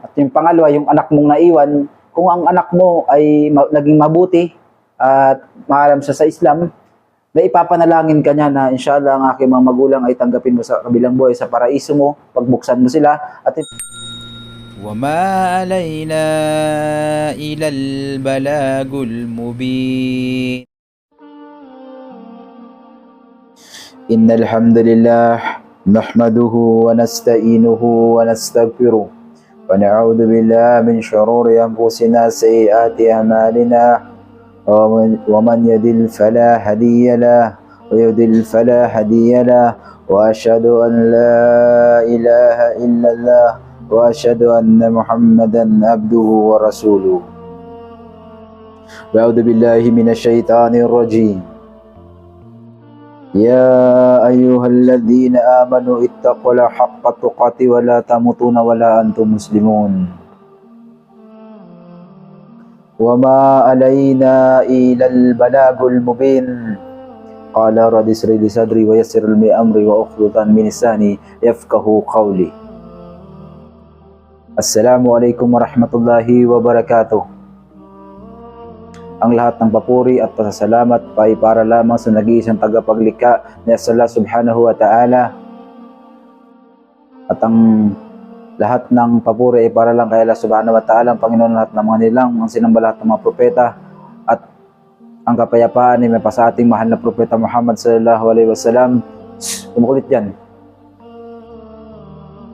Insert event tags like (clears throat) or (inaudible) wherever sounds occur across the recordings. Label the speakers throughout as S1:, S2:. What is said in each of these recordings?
S1: At yung pangalawa, yung anak mong naiwan, kung ang anak mo ay ma- naging mabuti at maalam siya sa Islam, na ipapanalangin ka niya na inshallah ang aking mga magulang ay tanggapin mo sa kabilang buhay sa paraiso mo, pagbuksan mo sila, at
S2: وما علينا إلى البلاغ المبين
S1: إن الحمد لله نحمده ونستعينه ونستغفره ونعوذ بالله من شرور أنفسنا سيئات أعمالنا. ومن, ومن يدل فلا هدي له ويدل فلا هدي له. وأشهد أن لا إله إلا الله وأشهد أن محمدا عبده ورسوله. وأعوذ بالله من الشيطان الرجيم. يا أيها الذين آمنوا اتقوا الله حق تقاته ولا تموتون ولا أنتم مسلمون. وما علينا إلا البلاغ المبين. قال رب اشرح لي ويسر لي أمري وأخلطا من لساني يفقه قولي. السلام عليكم ورحمة الله وبركاته. Ang lahat ng papuri at pasasalamat pa ay para lamang sa nag-iisang tagapaglikha ni Allah subhanahu wa ta'ala. At ang lahat ng papuri ay para lang kay Allah subhanahu wa ta'ala, ang Panginoon lahat ng mga nilang, ang sinamba lahat ng mga propeta, at ang kapayapaan ay may pa sa ating mahal na propeta Muhammad sallallahu alaihi wasallam. Kumukulit yan.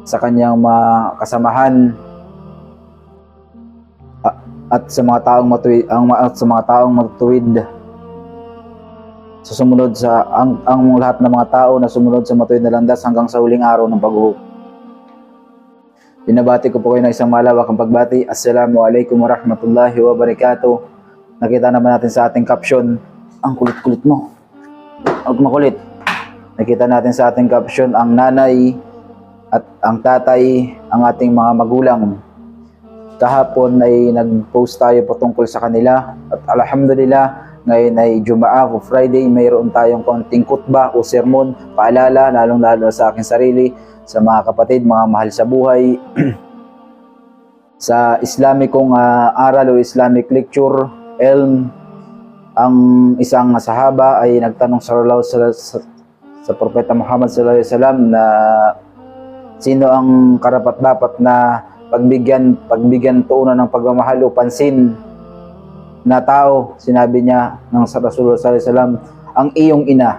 S1: Sa kanyang mga kasamahan, at sa mga taong matuwid ang at sa mga taong matuwid sa sumunod sa ang, ang lahat ng mga tao na sumunod sa matuwid na landas hanggang sa huling araw ng paghuhukom. Binabati ko po kayo ng isang malawakang pagbati. Assalamualaikum warahmatullahi wabarakatuh. Nakita naman natin sa ating caption, ang kulit-kulit mo. Huwag makulit. Nakita natin sa ating caption, ang nanay at ang tatay, ang ating mga magulang kahapon ay nag-post tayo patungkol sa kanila at alhamdulillah ngayon ay Jumaa o Friday mayroon tayong konting kutba o sermon. Paalala lalong lalo sa aking sarili sa mga kapatid mga mahal sa buhay. (clears throat) Sa Islamikong ah, aral o Islamic lecture Elm ang isang sahaba ay nagtanong sa sa, sa, sa propeta Muhammad sallallahu alaihi wasallam na sino ang karapat dapat na pagbigyan pagbigyan tuunan ng pagmamahal pansin na tao sinabi niya ng Rasulullah sallallahu alaihi wasallam ang iyong ina.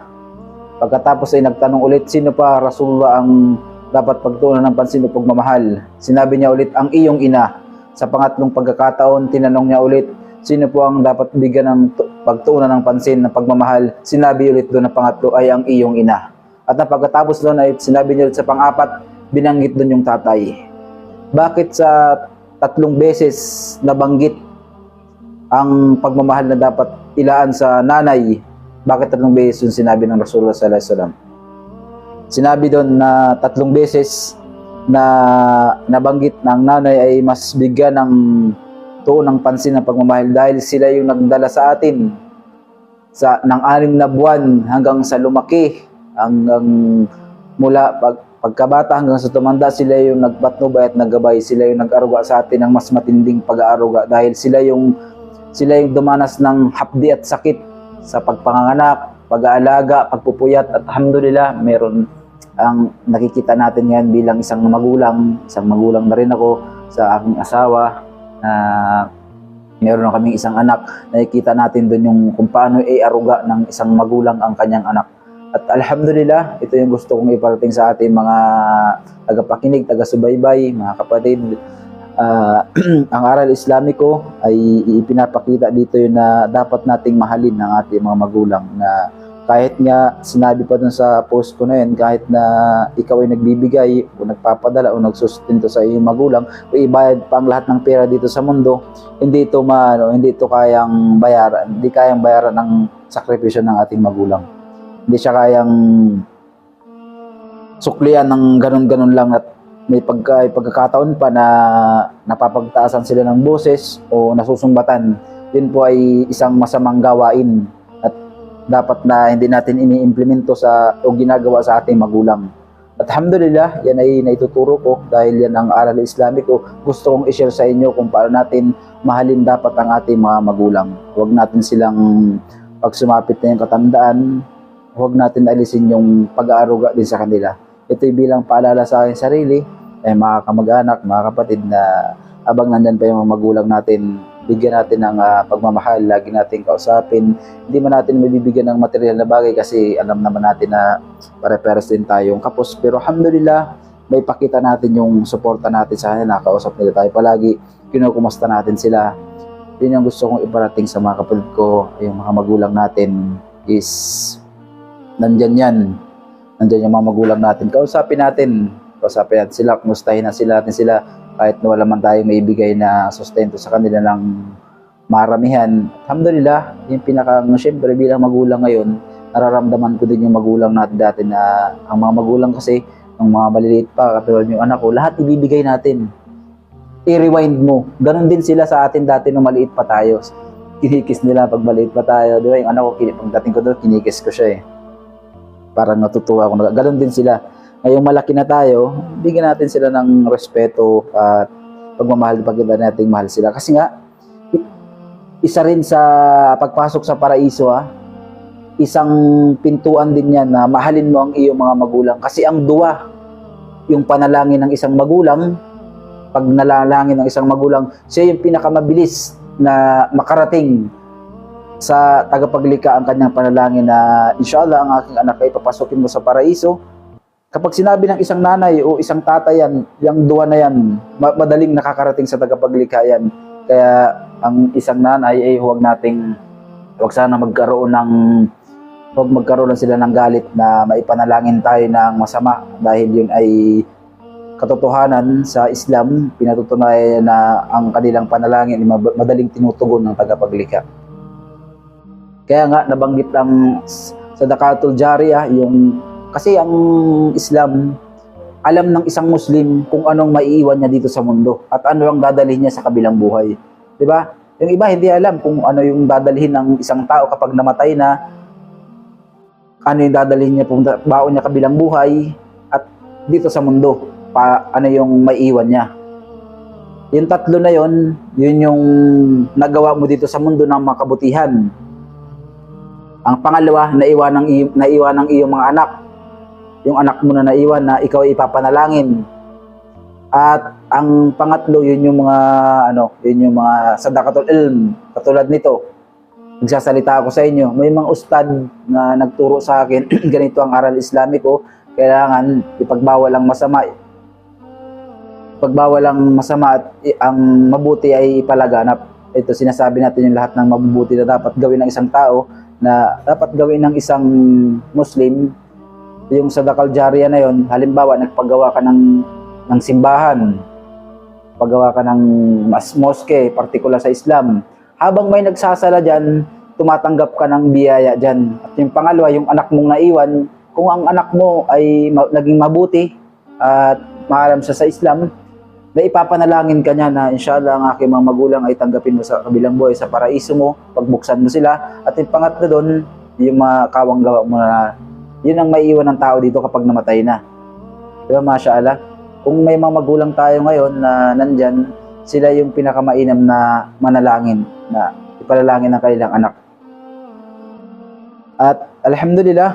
S1: Pagkatapos ay nagtanong ulit sino pa Rasulullah ang dapat pagtuunan ng pansin o pagmamahal? Sinabi niya ulit ang iyong ina. Sa pangatlong pagkakataon tinanong niya ulit sino po ang dapat bigyan ng tu- pagtuunan ng pansin ng pagmamahal? Sinabi ulit doon na pangatlo ay ang iyong ina. At na pagkatapos doon ay sinabi niya ulit sa pangapat binanggit doon yung tatay bakit sa tatlong beses nabanggit ang pagmamahal na dapat ilaan sa nanay? Bakit tatlong beses yung sinabi ng Rasulullah sallallahu alaihi wasallam? Sinabi doon na tatlong beses na nabanggit ng nanay ay mas bigyan ng tuon ng pansin ng pagmamahal dahil sila yung nagdala sa atin sa ng anim na buwan hanggang sa lumaki hanggang mula pag pagkabata hanggang sa tumanda, sila yung nagpatnubay at naggabay. Sila yung nag-aruga sa atin ng mas matinding pag-aaruga dahil sila yung sila yung dumanas ng hapdi at sakit sa pagpanganganak, pag-aalaga, pagpupuyat at alhamdulillah meron ang nakikita natin ngayon bilang isang magulang, isang magulang na rin ako sa aking asawa na meron na kaming isang anak, nakikita natin doon yung kung paano i-aruga ng isang magulang ang kanyang anak. At alhamdulillah, ito yung gusto kong iparating sa ating mga tagapakinig, taga-subaybay, mga kapatid. Ah, (clears throat) ang aral Islamiko ay ipinapakita dito yun na dapat nating mahalin ng ating mga magulang na kahit nga sinabi pa dun sa post ko na yun, kahit na ikaw ay nagbibigay o nagpapadala o nagsustinto sa iyong magulang o ibayad pa ang lahat ng pera dito sa mundo, hindi ito maano, hindi ito kayang bayaran, hindi kayang bayaran ng sakripisyo ng ating magulang hindi siya kayang suklian ng ganun-ganun lang at may pagka, pagkakataon pa na napapagtaasan sila ng boses o nasusumbatan. Yun po ay isang masamang gawain at dapat na hindi natin ini-implemento sa o ginagawa sa ating magulang. At alhamdulillah, yan ay naituturo ko dahil yan ang aral Islamic ko. Gusto kong i-share sa inyo kung paano natin mahalin dapat ang ating mga magulang. Huwag natin silang pag sumapit na yung katandaan, huwag natin alisin yung pag-aaruga din sa kanila. Ito'y bilang paalala sa aking sarili, eh, mga kamag-anak, mga kapatid na abang nandyan pa yung mga magulang natin, bigyan natin ng ah, pagmamahal, lagi natin kausapin. Hindi man natin mabibigyan ng material na bagay kasi alam naman natin na pare-pares din tayong kapos. Pero alhamdulillah, may pakita natin yung suporta natin sa kanila, nakausap nila tayo palagi, kinukumusta natin sila. Yun ang gusto kong iparating sa mga kapatid ko, yung mga magulang natin is nandyan yan. Nandyan yung mga magulang natin. Kausapin natin. Kausapin natin sila, kumustahin na sila natin sila kahit na wala man tayong may ibigay na sustento sa kanila ng maramihan. Alhamdulillah, yung pinaka, syempre bilang magulang ngayon, nararamdaman ko din yung magulang natin dati na ang mga magulang kasi, ang mga maliliit pa, katulad yung anak ko, lahat ibibigay natin. I-rewind mo. Ganon din sila sa atin dati nung maliit pa tayo. Kinikis nila pag maliit pa tayo. Di ba? Yung anak ko, pagdating ko doon, kinikis ko siya eh. Parang natutuwa ako. Ganon din sila. Ngayong malaki na tayo, bigyan natin sila ng respeto at pagmamahal pagkita natin mahal sila. Kasi nga, isa rin sa pagpasok sa paraiso ha, isang pintuan din yan na mahalin mo ang iyong mga magulang. Kasi ang duwa, yung panalangin ng isang magulang, pag nalalangin ng isang magulang, siya yung pinakamabilis na makarating sa tagapaglikha ang kanyang panalangin na inshallah ang aking anak ay papasukin mo sa paraiso. Kapag sinabi ng isang nanay o isang tatay yan, yung duwa na yan, ma- madaling nakakarating sa tagapaglikha yan. Kaya ang isang nanay ay huwag nating, huwag sana magkaroon ng, huwag magkaroon sila ng galit na maipanalangin tayo ng masama dahil yun ay katotohanan sa Islam, pinatutunayan na ang kanilang panalangin ay madaling tinutugon ng tagapaglikha. Kaya nga nabanggit ang sadaqatul jariyah yung kasi ang Islam alam ng isang Muslim kung anong maiiwan niya dito sa mundo at ano ang dadalhin niya sa kabilang buhay. 'Di ba? Yung iba hindi alam kung ano yung dadalhin ng isang tao kapag namatay na ano yung dadalhin niya kung baon niya kabilang buhay at dito sa mundo pa ano yung maiiwan niya. Yung tatlo na yon, yun yung nagawa mo dito sa mundo ng makabutihan. Ang pangalawa, naiwan ng naiwan ng iyong mga anak. Yung anak mo na naiwan na ikaw ay ipapanalangin. At ang pangatlo, yun yung mga ano, yun yung mga sadaqatul ilm. Katulad nito, nagsasalita ako sa inyo. May mga ustad na nagturo sa akin, (clears throat) ganito ang aral Islamiko, kailangan ipagbawal ang masama. Pagbawal ang masama at ang mabuti ay ipalaganap. Ito sinasabi natin yung lahat ng mabubuti na dapat gawin ng isang tao na dapat gawin ng isang Muslim yung sadakal jariya na yon halimbawa nagpagawa ka ng ng simbahan paggawa ka ng mas moske particular sa Islam. Habang may nagsasala diyan tumatanggap ka ng biyaya diyan at yung pangalawa yung anak mong naiwan kung ang anak mo ay ma- naging mabuti at maalam siya sa Islam na ipapanalangin ka niya na inshallah ang aking mga magulang ay tanggapin mo sa kabilang buhay sa paraiso mo, pagbuksan mo sila. At yung pangatlo doon, yung mga kawang gawa mo na yun ang maiiwan ng tao dito kapag namatay na. Di ba, mashallah? Kung may mga magulang tayo ngayon na nandyan, sila yung pinakamainam na manalangin, na ipalalangin ng kanilang anak. At alhamdulillah,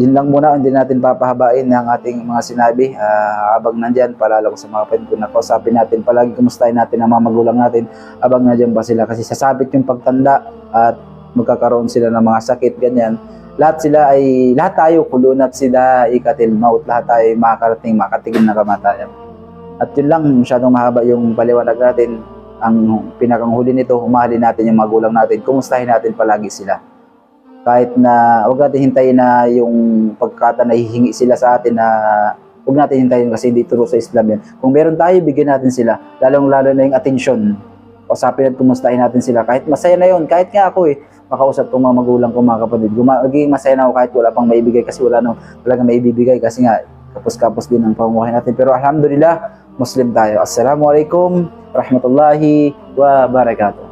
S1: yun lang muna, hindi natin papahabain ng ating mga sinabi. Ah, habang nandyan, palala ko sa mga friend ko na kausapin natin, palagi kumustahin natin ang mga magulang natin habang nandyan pa sila. Kasi sasabit yung pagtanda at magkakaroon sila ng mga sakit, ganyan. Lahat sila ay, lahat tayo, kulunat sila, ikatil maut, lahat tayo ay makakarating, makatigil na kamatayan. At yun lang, masyadong mahaba yung paliwanag natin. Ang pinakang huli nito, umahalin natin yung magulang natin, kumustahin natin palagi sila kahit na huwag natin hintayin na yung pagkata na hihingi sila sa atin na huwag natin hintayin kasi hindi turo sa Islam yan. Kung meron tayo, bigyan natin sila. Lalong-lalo na yung attention. Kausapin at kumustahin natin sila. Kahit masaya na yun, kahit nga ako eh, makausap ko mga magulang ko, mga kapatid. Guma- Magiging masaya na ako kahit wala pang maibigay kasi wala nang talaga maibibigay kasi nga kapos-kapos din ang pamumuhay natin. Pero alhamdulillah, Muslim tayo. Assalamualaikum warahmatullahi wabarakatuh.